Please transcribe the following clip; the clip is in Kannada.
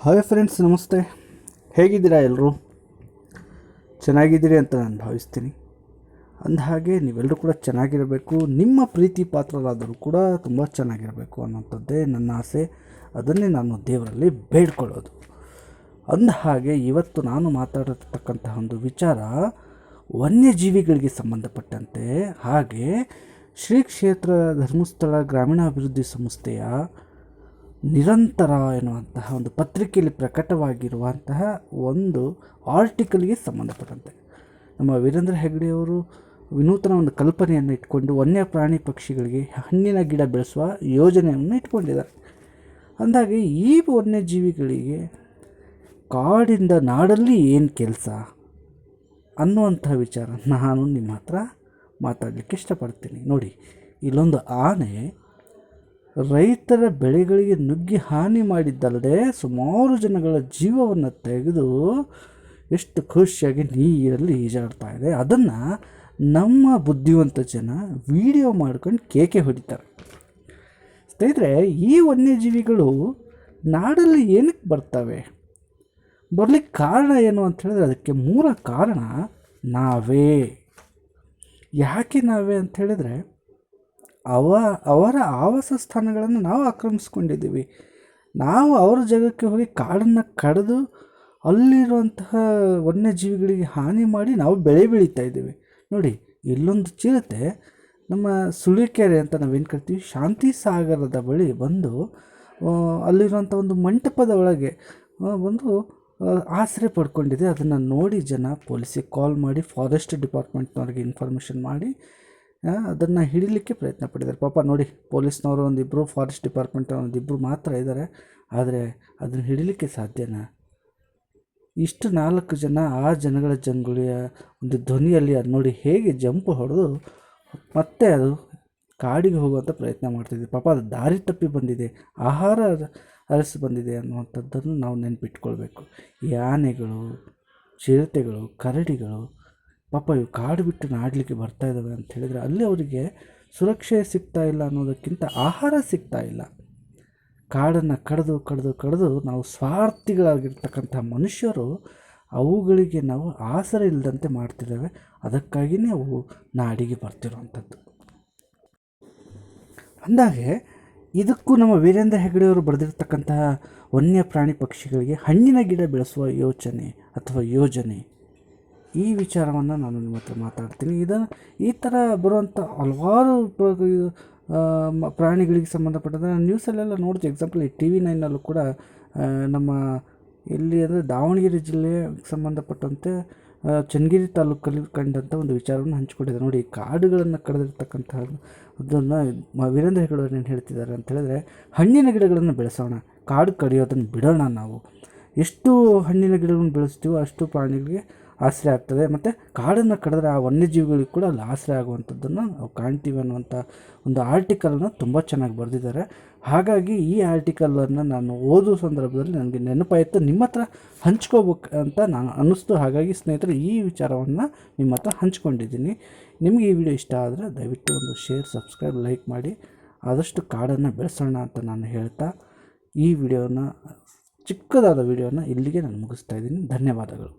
ಹಾಯ್ ಫ್ರೆಂಡ್ಸ್ ನಮಸ್ತೆ. ಹೇಗಿದ್ದೀರಾ ಎಲ್ಲರೂ ಚೆನ್ನಾಗಿದ್ದೀರಿ ಅಂತ ನಾನು ಭಾವಿಸ್ತೀನಿ. ಅಂದಹಾಗೆ ನೀವೆಲ್ಲರೂ ಕೂಡ ಚೆನ್ನಾಗಿರಬೇಕು. ನಿಮ್ಮ ಪ್ರೀತಿ ಪಾತ್ರರಾದರೂ ಕೂಡ ತುಂಬ ಚೆನ್ನಾಗಿರಬೇಕು ಅನ್ನೋಂಥದ್ದೇ ನನ್ನ ಆಸೆ. ಅದನ್ನೇ ನಾನು ದೇವರಲ್ಲಿ ಬೇಡ್ಕೊಳ್ಳೋದು. ಅಂದಹಾಗೆ ಇವತ್ತು ನಾನು ಮಾತಾಡತಕ್ಕಂತಹ ಒಂದು ವಿಚಾರ ವನ್ಯಜೀವಿಗಳಿಗೆ ಸಂಬಂಧಪಟ್ಟಂತೆ. ಹಾಗೆ ಶ್ರೀ ಕ್ಷೇತ್ರ ಧರ್ಮಸ್ಥಳ ಗ್ರಾಮೀಣಾಭಿವೃದ್ಧಿ ಸಂಸ್ಥೆಯ ನಿರಂತರ ಎನ್ನುವಂತಹ ಒಂದು ಪತ್ರಿಕೆಯಲ್ಲಿ ಪ್ರಕಟವಾಗಿರುವಂತಹ ಒಂದು ಆರ್ಟಿಕಲ್ಗೆ ಸಂಬಂಧಪಟ್ಟಂತೆ. ನಮ್ಮ ವೀರೇಂದ್ರ ಹೆಗ್ಡೆಯವರು ವಿನೂತನ ಒಂದು ಕಲ್ಪನೆಯನ್ನು ಇಟ್ಕೊಂಡು ವನ್ಯ ಪ್ರಾಣಿ ಪಕ್ಷಿಗಳಿಗೆ ಹಣ್ಣಿನ ಗಿಡ ಬೆಳೆಸುವ ಯೋಜನೆಯನ್ನು ಇಟ್ಕೊಂಡಿದ್ದಾರೆ. ಅಂದಾಗೆ ಈ ವನ್ಯಜೀವಿಗಳಿಗೆ ಕಾಡಿಂದ ನಾಡಲ್ಲಿ ಏನು ಕೆಲಸ ಅನ್ನುವಂಥ ವಿಚಾರ ನಾನು ನಿಮ್ಮ ಹತ್ರ ಮಾತಾಡಲಿಕ್ಕೆ ಇಷ್ಟಪಡ್ತೀನಿ. ನೋಡಿ, ಇಲ್ಲೊಂದು ಆನೆ ರೈತರ ಬೆಳೆಗಳಿಗೆ ನುಗ್ಗಿ ಹಾನಿ ಮಾಡಿದ್ದಲ್ಲದೆ ಸುಮಾರು ಜನಗಳ ಜೀವವನ್ನು ತೆಗೆದು ಎಷ್ಟು ಖುಷಿಯಾಗಿ ನೀರಲ್ಲಿ ಈಜಾಡ್ತಾ ಇದೆ. ಅದನ್ನು ನಮ್ಮ ಬುದ್ಧಿವಂತ ಜನ ವಿಡಿಯೋ ಮಾಡ್ಕೊಂಡು ಕೇಕೆ ಹೊಡಿತಾರೆ. ಸ್ನೇಹಿತರೆ, ಈ ವನ್ಯಜೀವಿಗಳು ನಾಡಲ್ಲಿ ಏನಕ್ಕೆ ಬರ್ತವೆ? ಬರಲಿಕ್ಕೆ ಕಾರಣ ಏನು ಅಂತ ಹೇಳಿದ್ರೆ ಅದಕ್ಕೆ ಮೂಲ ಕಾರಣ ನಾವೇ. ಯಾಕೆ ನಾವೇ ಅಂತ ಹೇಳಿದರೆ ಅವ, ಅವರ ಆವಾಸ ಸ್ಥಾನಗಳನ್ನು ನಾವು ಆಕ್ರಮಿಸ್ಕೊಂಡಿದ್ದೀವಿ. ನಾವು ಅವರ ಜಾಗಕ್ಕೆ ಹೋಗಿ ಕಾಡನ್ನು ಕಡಿದು ಅಲ್ಲಿರುವಂತಹ ವನ್ಯಜೀವಿಗಳಿಗೆ ಹಾನಿ ಮಾಡಿ ನಾವು ಬೆಳೆ ಬೆಳೀತಾ ಇದ್ದೀವಿ. ನೋಡಿ, ಇಲ್ಲೊಂದು ಚಿರತೆ ನಮ್ಮ ಸುಳಿಕೆರೆ ಅಂತ ನಾವೇನು ಕರಿತೀವಿ? ಶಾಂತಿ ಸಾಗರದ ಬಳಿ ಬಂದು ಅಲ್ಲಿರುವಂಥ ಒಂದು ಮಂಟಪದ ಒಳಗೆ ಒಂದು ಆಸರೆ ಪಡ್ಕೊಂಡಿದೆ. ಅದನ್ನು ನೋಡಿ ಜನ ಪೊಲೀಸಿಗೆ ಕಾಲ್ ಮಾಡಿ ಫಾರೆಸ್ಟ್ ಡಿಪಾರ್ಟ್ಮೆಂಟ್ನವ್ರಿಗೆ ಇನ್ಫಾರ್ಮೇಷನ್ ಮಾಡಿ ಅದನ್ನು ಹಿಡಿಲಿಕ್ಕೆ ಪ್ರಯತ್ನ ಪಟ್ಟಿದ್ದಾರೆ. ಪಾಪ ನೋಡಿ, ಪೊಲೀಸ್ನವರು ಒಂದಿಬ್ಬರು ಫಾರೆಸ್ಟ್ ಡಿಪಾರ್ಟ್ಮೆಂಟ್ ಒಂದಿಬ್ಬರು ಮಾತ್ರ ಇದ್ದಾರೆ ಆದರೆ ಅದನ್ನು ಹಿಡಿಲಿಕ್ಕೆ ಸಾಧ್ಯನಾ? ಇಷ್ಟು ನಾಲ್ಕು ಜನ ಆ ಜನಗಳ ಜಂಗುಳಿಯ ಒಂದು ಧ್ವನಿಯಲ್ಲಿ ಅದು ನೋಡಿ ಹೇಗೆ ಜಂಪ್ ಹೊಡೆದು ಮತ್ತೆ ಅದು ಕಾಡಿಗೆ ಹೋಗುವಂಥ ಪ್ರಯತ್ನ ಮಾಡ್ತಿದೆ ಪಾಪ ಅದು ದಾರಿ ತಪ್ಪಿ ಬಂದಿದೆ, ಆಹಾರ ಅರಸು ಬಂದಿದೆ ಅನ್ನುವಂಥದ್ದನ್ನು ನಾವು ನೆನಪಿಟ್ಕೊಳ್ಬೇಕು. ಈ ಆನೆಗಳು ಚಿರತೆಗಳು, ಕರಡಿಗಳು ಪಾಪ ಇವು ಕಾಡು ಬಿಟ್ಟು ನಾಡಲಿಕ್ಕೆ ಬರ್ತಾ ಇದ್ದಾವೆ ಅಂತ ಹೇಳಿದರೆ ಅಲ್ಲಿ ಅವರಿಗೆ ಸುರಕ್ಷೆ ಸಿಗ್ತಾ ಇಲ್ಲ ಅನ್ನೋದಕ್ಕಿಂತ ಆಹಾರ ಸಿಗ್ತಾ ಇಲ್ಲ. ಕಾಡನ್ನು ಕಡಿದು ಕಡಿದು ಕಡಿದು ನಾವು ಸ್ವಾರ್ಥಿಗಳಾಗಿರ್ತಕ್ಕಂಥ ಮನುಷ್ಯರು ಅವುಗಳಿಗೆ ನಾವು ಆಸರೆ ಇಲ್ಲದಂತೆ ಮಾಡ್ತಿದ್ದಾವೆ. ಅದಕ್ಕಾಗಿಯೇ ಅವು ನಾಡಿಗೆ ಬರ್ತಿರುವಂಥದ್ದು. ಅಂದಾಗೆ ಇದಕ್ಕೂ ನಮ್ಮ ವೀರೇಂದ್ರ ಹೆಗಡೆಯವರು ಬರೆದಿರ್ತಕ್ಕಂತಹ ವನ್ಯ ಪ್ರಾಣಿ ಪಕ್ಷಿಗಳಿಗೆ ಹಣ್ಣಿನ ಗಿಡ ಬೆಳೆಸುವ ಯೋಚನೆ ಅಥವಾ ಯೋಜನೆ ಈ ವಿಚಾರವನ್ನು ನಾನು ನಿಮ್ಮ ಹತ್ರ ಮಾತಾಡ್ತೀನಿ. ಇದನ್ನು ಈ ಥರ ಬರುವಂಥ ಹಲವಾರು ಪ್ರಾಣಿಗಳಿಗೆ ಸಂಬಂಧಪಟ್ಟಂತೆ ನಾನು ನ್ಯೂಸಲ್ಲೆಲ್ಲ ನೋಡ್ತೀವಿ ಎಕ್ಸಾಂಪಲ್ ಈ ಟಿ ವಿ ನೈನಲ್ಲೂ ಕೂಡ ನಮ್ಮ ಎಲ್ಲಿ ಅಂದರೆ ದಾವಣಗೆರೆ ಜಿಲ್ಲೆ ಸಂಬಂಧಪಟ್ಟಂತೆ ಚನ್ನಗಿರಿ ತಾಲೂಕಲ್ಲಿ ಕಂಡಂಥ ಒಂದು ವಿಚಾರವನ್ನು ಹಂಚಿಕೊಂಡಿದ್ದಾರೆ ನೋಡಿ ಕಾಡುಗಳನ್ನು ಕಡಿದಿರ್ತಕ್ಕಂತಹ ಅದನ್ನು ವೀರೇಂದ್ರ ಹೆಗಡೆ ಏನು ಹೇಳ್ತಿದ್ದಾರೆ ಅಂತ ಹೇಳಿದ್ರೆ, ಹಣ್ಣಿನ ಗಿಡಗಳನ್ನು ಬೆಳೆಸೋಣ, ಕಾಡು ಕಡಿಯೋದನ್ನು ಬಿಡೋಣ ನಾವು. ಎಷ್ಟು ಹಣ್ಣಿನ ಗಿಡಗಳನ್ನು ಬೆಳೆಸ್ತೀವೋ ಅಷ್ಟು ಪ್ರಾಣಿಗಳಿಗೆ ಆಸರೆ ಆಗ್ತದೆ. ಮತ್ತು ಕಾಡನ್ನು ಕಡಿದ್ರೆ ಆ ವನ್ಯಜೀವಿಗಳಿಗೆ ಕೂಡ ಅಲ್ಲಿ ಆಸರೆ ಆಗುವಂಥದ್ದನ್ನು ನಾವು ಕಾಣ್ತೀವಿ ಅನ್ನುವಂಥ ಒಂದು ಆರ್ಟಿಕಲ್ನ ತುಂಬ ಚೆನ್ನಾಗಿ ಬರೆದಿದ್ದಾರೆ. ಹಾಗಾಗಿ ಈ ಆರ್ಟಿಕಲನ್ನು ನಾನು ಓದುವ ಸಂದರ್ಭದಲ್ಲಿ ನನಗೆ ನೆನಪಾಯಿತು. ನಿಮ್ಮ ಹತ್ರ ಹಂಚ್ಕೋಬೇಕು ಅಂತ ನಾನು ಅನ್ನಿಸ್ತು. ಹಾಗಾಗಿ ಸ್ನೇಹಿತರೆ, ಈ ವಿಚಾರವನ್ನು ನಿಮ್ಮ ಹತ್ರ ಹಂಚ್ಕೊಂಡಿದ್ದೀನಿ. ನಿಮಗೆ ಈ ವಿಡಿಯೋ ಇಷ್ಟ ಆದರೆ ದಯವಿಟ್ಟು ಒಂದು ಶೇರ್ ಸಬ್ಸ್ಕ್ರೈಬ್ ಲೈಕ್ ಮಾಡಿ. ಆದಷ್ಟು ಕಾಡನ್ನು ಬೆಳೆಸೋಣ ಅಂತ ನಾನು ಹೇಳ್ತಾ ಈ ವಿಡಿಯೋನ ಚಿಕ್ಕದಾದ ವಿಡಿಯೋನ ಇಲ್ಲಿಗೆ ನಾನು ಮುಗಿಸ್ತಾ ಇದ್ದೀನಿ. ಧನ್ಯವಾದಗಳು.